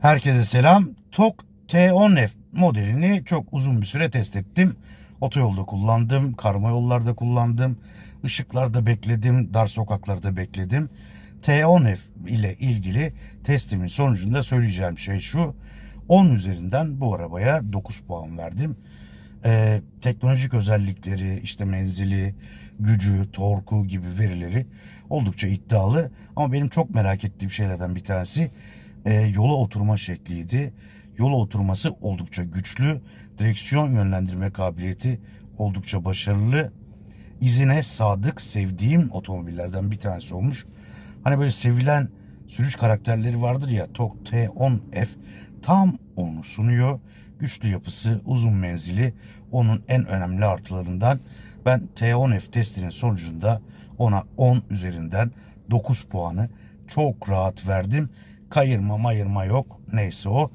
Herkese selam. TOK T10F modelini çok uzun bir süre test ettim. Otoyolda kullandım, karma yollarda kullandım, ışıklarda bekledim, dar sokaklarda bekledim. T10F ile ilgili testimin sonucunda söyleyeceğim şey şu. 10 üzerinden bu arabaya 9 puan verdim. Ee, teknolojik özellikleri, işte menzili, gücü, torku gibi verileri oldukça iddialı. Ama benim çok merak ettiğim şeylerden bir tanesi e, yola oturma şekliydi. Yola oturması oldukça güçlü. Direksiyon yönlendirme kabiliyeti oldukça başarılı. İzine sadık sevdiğim otomobillerden bir tanesi olmuş. Hani böyle sevilen sürüş karakterleri vardır ya TOG T10F tam onu sunuyor. Güçlü yapısı, uzun menzili onun en önemli artılarından. Ben T10F testinin sonucunda ona 10 üzerinden 9 puanı çok rahat verdim. Kayırma mayırma yok neyse o.